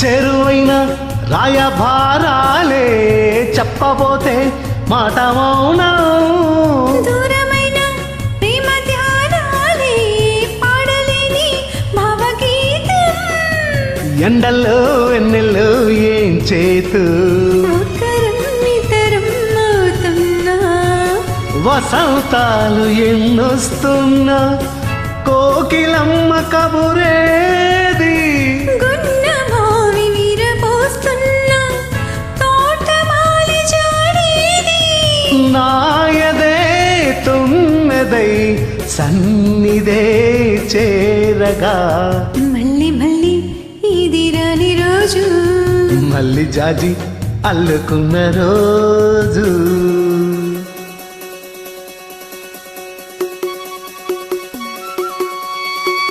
చెరువైన రాయభారాలే చెప్పబోతే మాట మౌనం? ఎండల్లో వెన్నెల్లో ఏం చేతు? వసంతాలు ఎన్నొస్తున్నా? కోకిలమ్మ కబురేది తుమ్మెదై సన్నిదే చేరగా. మళ్ళీ మళ్ళీ ఇది రాని రోజు. మళ్ళీ జాజి అల్లుకున్న రోజు.